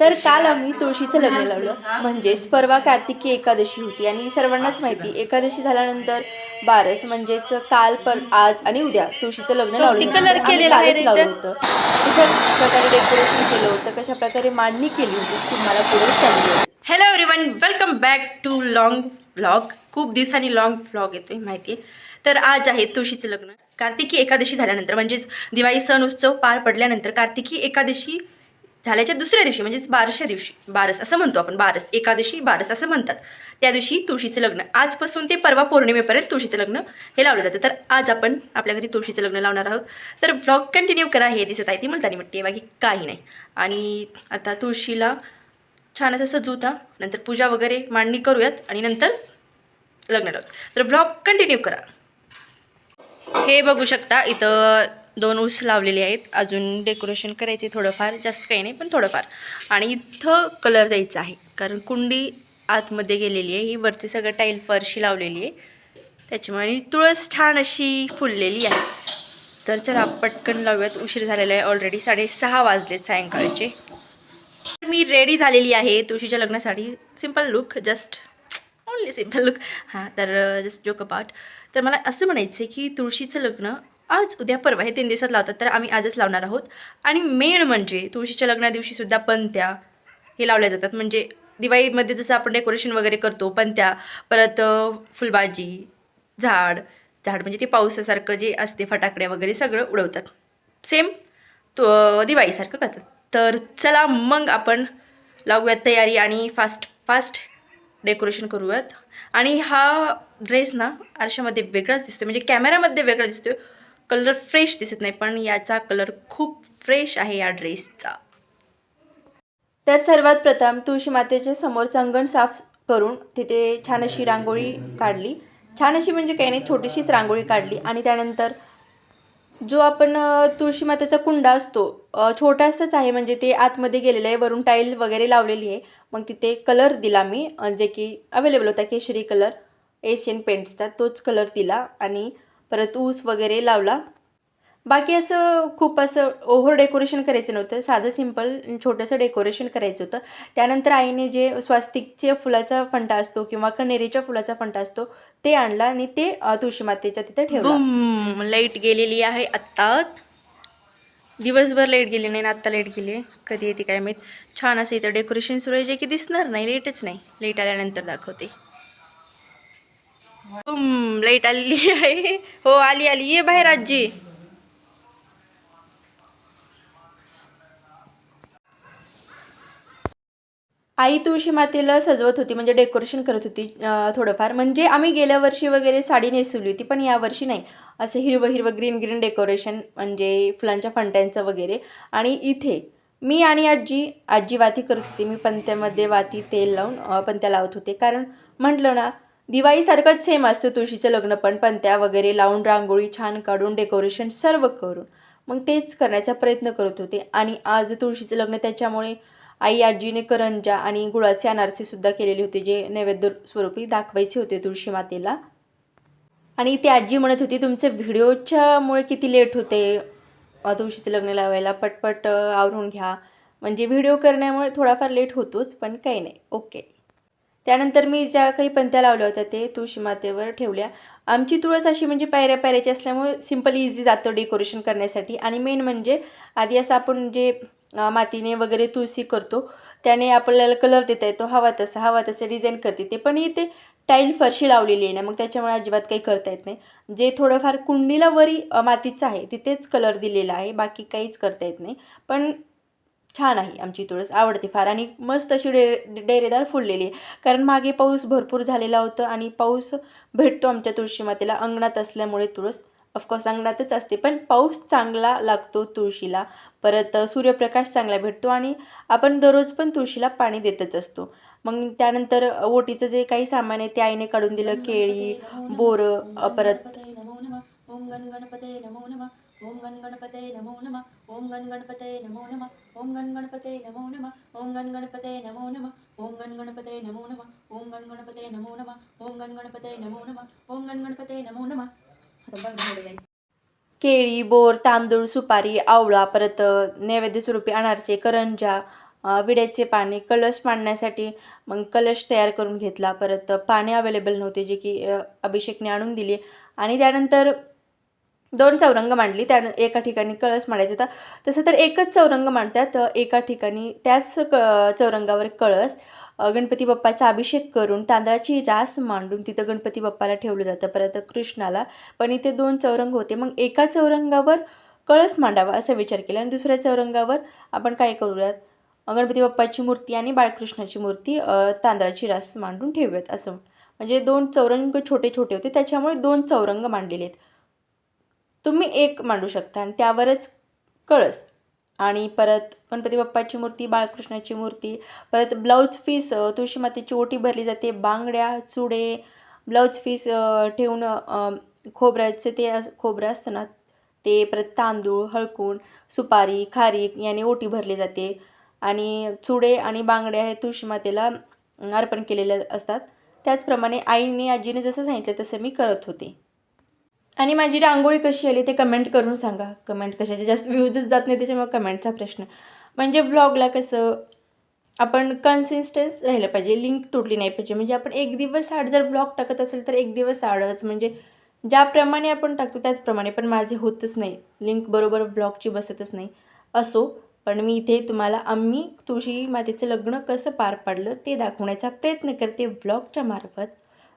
तर काल आम्ही तुळशीचं लग्न लावलं. म्हणजेच परवा कार्तिकी एकादशी होती आणि सर्वांनाच माहिती एकादशी झाल्यानंतर बारस म्हणजेच काल पर आज आणि उद्या तुळशीचं लग्न लावलं. कलर केलेला लावलं. होतं. कशा प्रकारे डेकोरेशन केलं होतं कशा प्रकारे मांडणी केली होती तुम्हाला पुढे समजेल hello everyone welcome back to long vlog खूप दिवसांनी लॉंग व्लॉग येतोय माहिती आहे तर आज आहे तुळशीचं लग्न. कार्तिकी एकादशी झाल्यानंतर म्हणजेच दिवाळी सण उत्सव पार पडल्यानंतर कार्तिकी एकादशी झाल्याच्या दुसऱ्या दिवशी म्हणजेच बारसच्या दिवशी बारस असं म्हणतो आपण बारस एकादशी बारस असं म्हणतात. त्या दिवशी तुळशीचं लग्न आजपासून ते परवा पौर्णिमेपर्यंत तुळशीचं लग्न हे लावलं जातं. तर आज आपण आपल्या घरी तुळशीचं लग्न लावणार आहोत. तर व्लॉग कंटिन्यू करा हे दिसत आहे ती मुलतानी म्हणते बाकी काही नाही. आणि आता तुळशीला छान असं सजवता नंतर पूजा वगैरे मांडणी करूयात आणि नंतर लग्न लावूत तर ब्लॉग कंटिन्यू करा. हे बघू शकता इथं दोन ऊस लावलेले आहेत. अजून डेकोरेशन करायचे थोडंफार जास्त काही नाही पण थोडंफार. आणि इथं कलर द्यायचा आहे. कारण कुंडी आतमध्ये गेलेली आहे. ही वरती सगळं टाईल फरशी लावलेली आहे. त्याच्यामुळे आणि तुळस छान अशी फुललेली आहे. तर चला पटकन लावूयात. उशीर झालेला आहे ऑलरेडी साडेसहा वाजलेत सायंकाळचे. मी रेडी झालेली आहे तुळशीच्या लग्नासाठी. Simple look just only simple look हां तर जस्ट जोक अबाउट तर मला असं म्हणायचं आहे की तुळशीचं लग्न आज उद्या परवा हे तीन दिवसात लावतात तर आम्ही आजच लावणार आहोत. आणि मेन म्हणजे तुळशीच्या लग्नादिवशीसुद्धा पंत्या हे लावल्या जातात. म्हणजे दिवाळीमध्ये जसं आपण डेकोरेशन वगैरे करतो पंत्या परत फुलबाजी झाड झाड म्हणजे ते पावसासारखं जे असते फटाकड्या वगैरे सगळं उडवतात. सेम तो दिवाळीसारखं करतात. तर चला मग आपण लावूयात तयारी आणि फास्ट फास्ट डेकोरेशन करूयात. आणि हा ड्रेस ना आरशामध्ये वेगळाच दिसतो म्हणजे कॅमेऱ्यामध्ये वेगळा दिसतो कलर फ्रेश दिसत नाही पण याचा कलर खूप फ्रेश आहे या ड्रेसचा. तर सर्वात प्रथम तुळशी मातेचे समोरचं अंगण साफ करून तिथे छान अशी रांगोळी काढली. छान अशी म्हणजे काही नाही छोटीशीच रांगोळी काढली आणि त्यानंतर जो आपण तुळशी मातेचा कुंडा असतो छोटासाच आहे म्हणजे ते आतमध्ये गेलेलं आहे वरून टाईल वगैरे लावलेली आहे. मग तिथे कलर दिला मी जे की अवेलेबल होता केशरी कलर एशियन पेंट्सचा तोच कलर दिला आणि परत ऊस वगैरे लावला. बाकी असं खूप असं ओव्हर डेकोरेशन करायचं नव्हतं. साधं सिंपल छोटंसं डेकोरेशन करायचं होतं. त्यानंतर आईने जे स्वास्तिकच्या फुलाचा फंटा असतो किंवा कण्हेरीच्या फुलाचा फंटा असतो ते आणला आणि ते तुळशी मातेच्या तिथे ठेवलं. लाइट गेलेली आहे आत्ता. दिवसभर लाइट गेली नाही आत्ता लाइट गेली. आहे कधी येते काय माहीत. छान असं इथं डेकोरेशन सुरू आहे. जे की दिसणार नाही लाईटच नाही. लाइट आल्यानंतर दाखवते. लाइट आलेली आहे. हो आली आली. ये बाहेर आजी. आई तुळशी मातेला सजवत होती म्हणजे डेकोरेशन करत होती थोडंफार. म्हणजे आम्ही गेल्या वर्षी वगैरे साडी नेसवली होती पण यावर्षी नाही. असं हिरवं हिरवं ग्रीन ग्रीन डेकोरेशन म्हणजे फुलांच्या फंट्यांचं वगैरे. आणि इथे मी आणि आजी आजी वाती करत होती. मी पंत्यामध्ये वाती तेल लावून पण पंत्या लावत होते. कारण म्हटलं ना दिवाळीसारखंच सेम असतं तुळशीचं लग्न पण पंत्या वगैरे लावून रांगोळी छान काढून डेकोरेशन सर्व करून. मग तेच करण्याचा प्रयत्न करत होते. आणि आज तुळशीचं लग्न त्याच्यामुळे आई आजीने करंजा आणि गुळाचे अनारसे सुद्धा केलेले होते जे नैवेद्य स्वरूपी दाखवायचे होते तुळशी मातेला. आणि ती आजी म्हणत होती तुमचे व्हिडिओच्यामुळे किती लेट होते? तुळशीचं लग्न लावायला. पटपट आवरून घ्या. म्हणजे व्हिडिओ करण्यामुळे थोडाफार लेट होतोच पण काही नाही. ओके त्यानंतर मी ज्या काही पंत्या लावल्या होत्या ते तुळशी मातेवर ठेवल्या. आमची तुळस अशी म्हणजे पायऱ्या पायऱ्याची असल्यामुळे सिंपल इझी जातं डेकोरेशन करण्यासाठी. आणि मेन म्हणजे आधी असं आपण जे मातीने वगैरे तुळशी करतो त्याने आपल्याला कलर देता येतो. हवा तसा हवा तसं डिझाईन करते ते. पण इथे टाईल फरशी लावलेली आहे ना मग त्याच्यामुळे अजिबात काही करता येत नाही. जे थोडंफार कुंडीला वरी मातीचं आहे तिथेच कलर दिलेला आहे. बाकी काहीच करता येत नाही. पण छान आहे आमची तुळस आवडते फार. आणि मस्त अशी डे डेरेदार फुललेली आहे. कारण मागे पाऊस भरपूर झालेला होता आणि पाऊस भेटतो आमच्या तुळशी मातेला अंगणात असल्यामुळे तुळस ऑफकोर्स अंगणातच असते. पण पाऊस चांगला लागतो तुळशीला. परत सूर्यप्रकाश चांगला भेटतो आणि आपण दररोज पण तुळशीला पाणी देतच असतो. मग त्यानंतर ओटीचं जे काही सामान आहे ते आईने काढून दिलं केळी बोरं परत ओम गण गणपते नमो नमः. ओम गण गणपते नमो नम ओम गण गणपते नमो नमः ओम गण गणपते नमो नम ओम गण गणपते नमो नम ओम गण गणपते नमो नम ओम गण गणपते नमो नम ओम गण गणपते नमो नम ओम गण गणपते नमो नम. केळी बोर तांदूळ सुपारी आवळा परत नैवेद्य स्वरूपी अनारसे करंजा विड्याचे पाने कलश मांडण्यासाठी मग कलश तयार करून घेतला. परत पाने अवेलेबल नव्हते जे की अभिषेकने आणून दिली. आणि त्यानंतर दोन चौरंग मांडली त्या एका ठिकाणी कळस मांडायचा होता. तसं तर एकच चौरंग मांडतात एका ठिकाणी त्याच क चौरंगावर कळस गणपती बाप्पाचा अभिषेक करून तांदळाची रास मांडून तिथं गणपती बाप्पाला ठेवलं जातं. परत कृष्णाला पण इथे दोन चौरंग होते. मग एका चौरंगावर कळस मांडावा असा विचार केला. आणि दुसऱ्या चौरंगावर आपण काय करूयात? गणपती बाप्पाची मूर्ती आणि बाळकृष्णाची मूर्ती तांदळाची रास मांडून ठेवूयात असं. म्हणजे दोन चौरंग छोटे छोटे होते. त्याच्यामुळे दोन चौरंग मांडलेले आहेत. तुम्ही एक मांडू शकता आणि त्यावरच कळस. आणि परत गणपती बाप्पाची मूर्ती बाळकृष्णाची मूर्ती परत ब्लाऊज फीस तुळशीमातेची तुळशी मातेची ओटी भरली जाते बांगड्या चुडे ब्लाऊज फीस ठेवून खोबऱ्याचे ते खोबरं असतं ना ते परत तांदूळ हळकून सुपारी खारीक याने ओटी भरली जाते. आणि चुडे आणि बांगड्या हे तुळशी मातेला अर्पण केलेल्या असतात. त्याचप्रमाणे आईने आजीने जसं सांगितलं तसं मी करत होते. आणि माझी रांगोळी कशी आली ते कमेंट करून सांगा. कमेंट कशाचे? जास्त व्ह्यूजच जात नाही त्याच्यामुळे कमेंटचा प्रश्न. म्हणजे व्लॉगला कसं आपण कन्सिस्टन्स राहिलं पाहिजे लिंक तुटली नाही पाहिजे. म्हणजे आपण एक दिवस आड जर व्लॉग टाकत असेल तर एक दिवस आडच. म्हणजे ज्याप्रमाणे आपण टाकतो त्याचप्रमाणे. पण माझे होतच नाही. लिंक बरोबर व्लॉगची बसतच नाही. असो पण मी इथे तुम्हाला आम्ही तुळशी मातेचं लग्न कसं पार पाडलं ते दाखवण्याचा प्रयत्न करते. व्लॉगच्या मार्फत.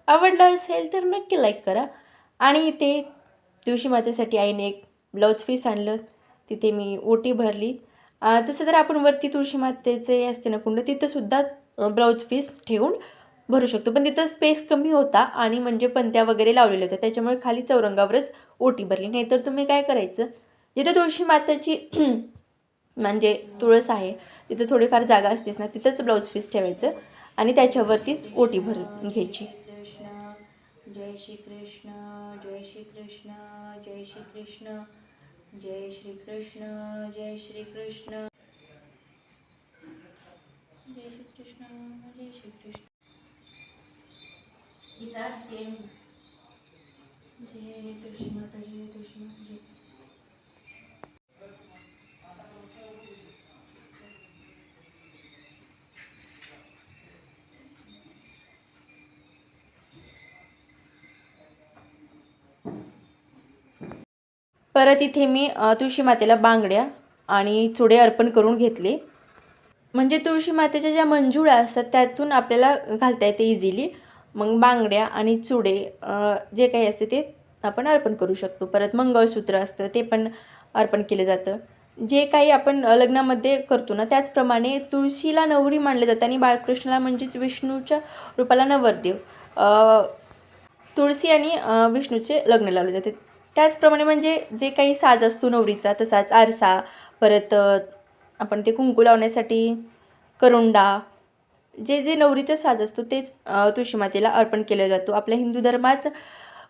आवडलं असेल तर नक्की लाईक करा. आणि इथे तुळशी मातेसाठी आईने एक ब्लाऊज पीस आणलं. तिथे मी ओटी भरली. तसं तर आपण वरती तुळशी मातेचे असते ना कुंड तिथंसुद्धा ब्लाऊज पीस ठेवून भरू शकतो. पण तिथं स्पेस कमी होता आणि म्हणजे पंत्या वगैरे लावलेल्या होत्या. त्याच्यामुळे खाली चौरंगावरच ओटी भरली. नाहीतर तुम्ही काय करायचं? जिथे तुळशी माताची म्हणजे तुळस आहे तिथं थोडीफार जागा असतेच ना तिथंच ब्लाऊज पीस ठेवायचं आणि त्याच्यावरतीच ओटी भरून घ्यायची. जय श्री कृष्ण जय श्री कृष्ण जय श्री कृष्ण जय श्री कृष्ण जय श्री कृष्ण जय श्री कृष्ण जय श्री कृष्ण जय माता जय तुळशी परत इथे मी तुळशी मातेला बांगड्या आणि चुडे अर्पण करून घेतले. म्हणजे तुळशी मातेच्या ज्या मंजुळा असतात त्यातून आपल्याला घालता येते इझिली मग बांगड्या आणि चुडे जे काही असते ते आपण अर्पण करू शकतो. परत मंगळसूत्र असतं ते पण अर्पण केलं जातं. जे काही आपण लग्नामध्ये करतो ना त्याचप्रमाणे तुळशीला नवरी मानले जातं आणि बाळकृष्णाला म्हणजेच विष्णूच्या रूपाला नवरदेव. तुळशी आणि विष्णूचे लग्न लावले जाते त्याचप्रमाणे म्हणजे जे काही साज असतो नवरीचा तसाच आरसा परत आपण ते कुंकू लावण्यासाठी करुंडा जे जे नवरीचं साज असतो तेच तुळशीमातेला अर्पण केलं जातो. आपल्या हिंदू धर्मात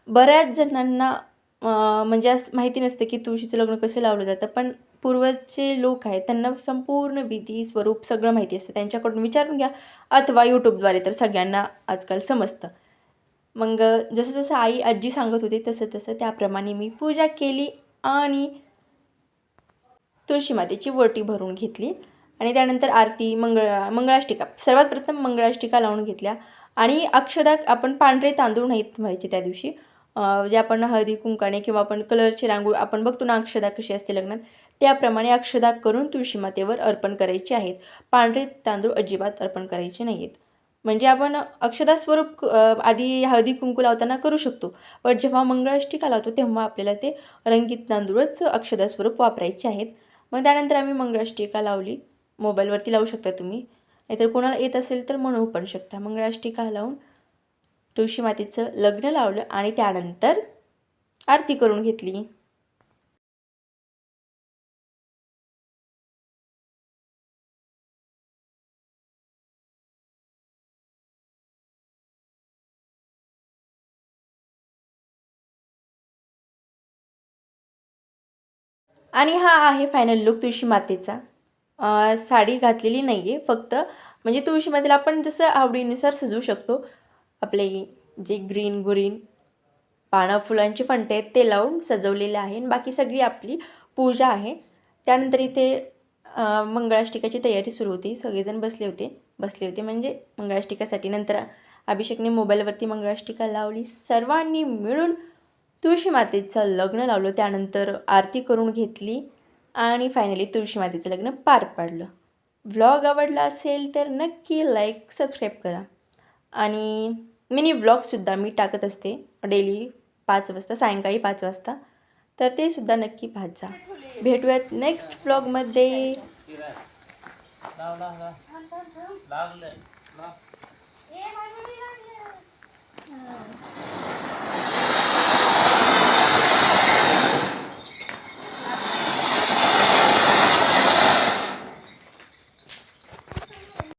बऱ्याच जणांना म्हणजे असं माहिती नसतं की तुळशीचं लग्न कसं लावलं जातं पण पूर्वजचे लोक आहेत त्यांना संपूर्ण विधी स्वरूप सगळं माहिती असतं. त्यांच्याकडून विचारून घ्या अथवा यूट्यूबद्वारे तर सगळ्यांना आजकाल समजतं. मग जसं जसं आई आजी सांगत होती तसं तसं त्याप्रमाणे मी पूजा केली आणि तुळशी मातेची वटी भरून घेतली. आणि त्यानंतर आरती मंगळ मंगळाष्टिका सर्वात प्रथम मंगळाष्टिका लावून घेतल्या. आणि अक्षदा आपण पांढरे तांदूळ नाहीत व्हायचे त्या दिवशी. जे आपण हळदी कुंकाने किंवा आपण कलरची रांगोळ आपण बघतो ना अक्षदा कशी असते लग्नात त्याप्रमाणे अक्षदा करून तुळशी मातेवर अर्पण करायचे आहेत. पांढरे तांदूळ अजिबात अर्पण करायचे नाही आहेत म्हणजे आपण अक्षदा स्वरूप आधी हळदी कुंकू लावताना करू शकतो. पण जेव्हा मंगळाष्टिका लावतो तेव्हा आपल्याला ते रंगीत तांदूळच अक्षदा स्वरूप वापरायचे आहेत. मग त्यानंतर आम्ही मंगळाष्टिका लावली. मोबाईलवरती लावू शकता तुम्ही. नाहीतर कोणाला येत असेल तर म्हणू पण शकता. मंगळाष्टिका लावून तुळशी मातेचं लग्न लावलं आणि त्यानंतर आरती करून घेतली. आणि हा आहे फायनल लुक तुळशी मातेचा. साडी घातलेली नाही आहे फक्त म्हणजे तुळशी मातेला आपण जसं आवडीनुसार सजवू शकतो. आपले जे ग्रीन ग्रीन पानं फुलांचे फंटे आहेत ते लावून सजवलेले आहे. आणि बाकी सगळी आपली पूजा आहे. त्यानंतर इथे मंगळाष्टिकाची तयारी सुरू होती. सगळेजण बसले होते. बसले होते म्हणजे मंगळाष्टिकासाठी. नंतर अभिषेकने मोबाईलवरती मंगळाष्टिका लावली. सर्वांनी मिळून तुळशी मातेचं लग्न लावलं त्यानंतर आरती करून घेतली आणि फायनली तुळशी मातेचं लग्न पार पाडलं. व्लॉग आवडला असेल तर नक्की लाईक सबस्क्राईब करा. आणि मिनी व्लॉगसुद्धा मी टाकत असते. डेली पाच वाजता सायंकाळी पाच वाजता. तर ते सुद्धा नक्की पाहत जा. भेटूयात नेक्स्ट ब्लॉगमध्ये